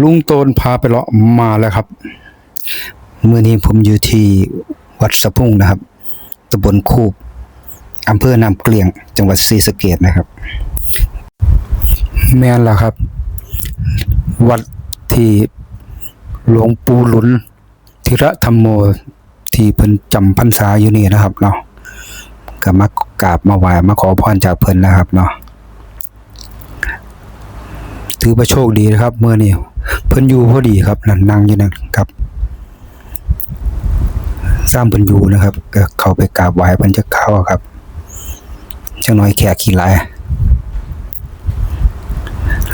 ลุงโตนพาไปเลาะมาแล้วครับ เมื่อนี้ผมอยู่ที่วัดสะพุ่งนะครับตำบลคูบอำเภอนามเกลียง จังหวัดศรีสะเกษนะครับ แม่นแล้วครับ วัดที่หลวงปู่หลุนธิระธรรมโมที่เพิ่นจำพรรษาอยู่นี่นะครับเนาะก็มากราบมาไหว้มาขอพรจากเพิ่นนะครับเนาะถือว่าโชคดีนะครับเมื่อนี้ เพิ่นอยู่พอดีครับนั่นนั่งอยู่นั่นครับสร้างเพิ่นอยู่นะครับก็เข้าไปกราบไหว้เพิ่นจะเข้าครับจังน้อยแขกขี้หลาย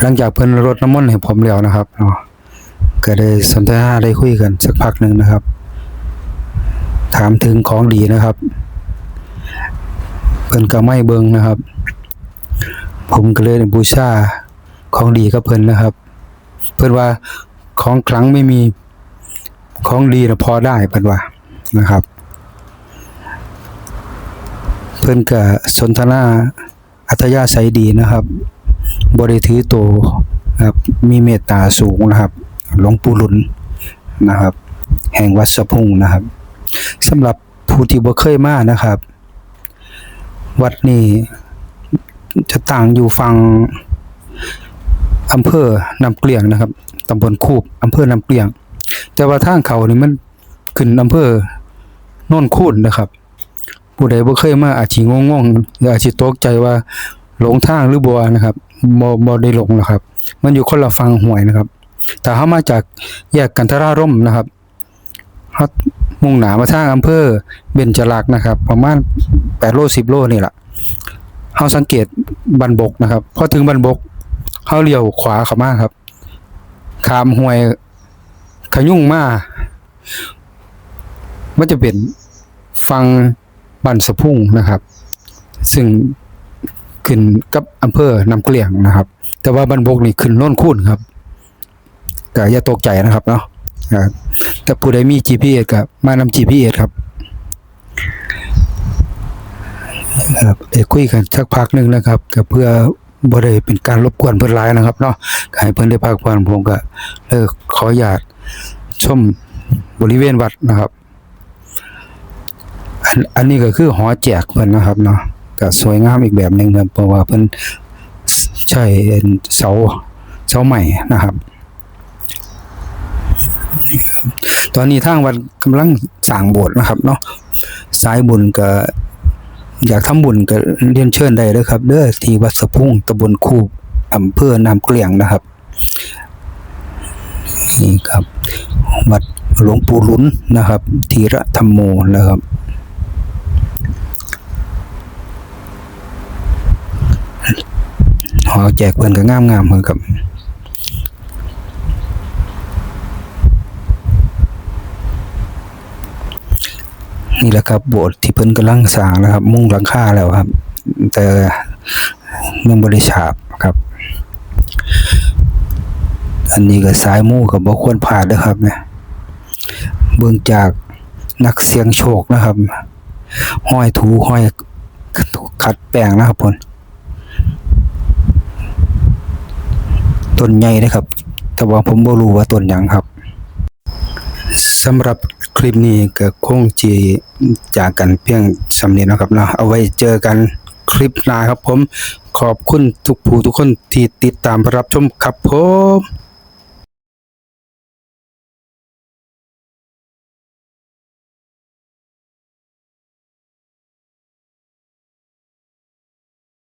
หลังจากเพิ่นรดน้ำมนต์ให้ผมแล้วนะครับเนาะก็ได้สนทนาได้คุยกันสักพักหนึ่งนะครับ ถามถึงของดีนะครับ เพิ่นก็ไม่เบิงนะครับ ผมก็เลยบูชาของดีกับเพิ่นนะครับ เพิ่นว่าของคลังไม่มีของดีนะพอได้เพิ่นว่านะครับ เพิ่นก็สนทนาอัธยาศัยดีนะครับบริถือโตวนะครับมีเมตตาสูงนะครับ หลวงปู่หลุนนะครับ แห่งวัดสะพุงนะครับสำหรับผู้ที่บ่เคยมานะครับ วัดนี้จะต่างอยู่ฝั่ง อำเภอนำเกลียงนะครับตำบลคูบอำเภอนำเกลียง แต่ว่าทางเขานี่มันขึ้นอำเภอโน่นคูนนะครับ ผู้ใดบ่เคยมาอาจสิงงๆหรืออาจสิตกใจว่าหลงทางหรือบ่นะครับบ่บ่ได้หลงนะครับ มันอยู่คนละฝั่งห้วยนะครับถ้าเฮามาจากแยกกันทราร่มนะครับเฮามุ่งหน้ามาทางอำเภอเบญจลักษ์นะครับ ประมาณ8โล10 โลนี่แหละเฮาสังเกตบันบกนะครับพอถึงบันบก เขาเลี้ยวขวาเข้ามาครับขามห้วยขยุ่งมามันจะเป็นฟังบันสะพุ่งนะครับ ซึ่งขึ้นกับอำเภอนำเกลียงนะครับ แต่ว่าบันบกนี่ขึ้นโน่นคูนครับก็อย่าตกใจนะครับเนาะแต่ผู้ใดมี GPS ก็มานำ GPS ครับครับได้คุยกันสักพักหนึ่งนะครับก็เพื่อ บ่ได้เป็นการรบกวนเพิ่นหลายนะครับ เนาะให้เพิ่นได้พักผ่อนผมก็เออขออนุญาตชมบริเวณวัดนะครับอันอันนี้ก็คือหอแจกเพิ่นนะครับเนาะก็สวยงามอีกแบบหนึ่งครับเพราะว่าเพิ่นใช้เสาเสาใหม่นะครับ ตอนนี้ทางวัดกำลังสร้างโบสถ์นะครับเนาะสายบุญก็ อยากทำบุญก็เรียนเชิญได้เลยครับ เด้อที่วัดสะพุ่งตำบลคูบอำเภอนามเกลียงนะครับนี่ครับ วัดหลวงปู่ลุนนะครับธีระธรรมโมนะครับหอแจกเพิ่นก็งามๆเหมือนกับ นี่แหละครับโบสถ์ที่เพิ่นกำลังสร้างนะครับ มุ่งหลังคาแล้วครับ แต่ยังบริฉาบครับ อันนี้ก็สายมู่กับบ่ควรพลาดเด้อครับเนี่ยเบื้องจากนักเสียงโชคนะครับ ห้อยถูห้อยขัดแป้งนะครับผมต้นใหญ่นะครับ แต่ว่าผมบ่รู้ว่าต้นหยังครับ สำหรับคลิปนี้ก็คงจีจากกันเพียงสำเนียนะครับเนาะเอาไว้เจอกันคลิปหน้าครับผม ขอบคุณทุกผู้ทุกคนที่ติดตามรับชมครับผม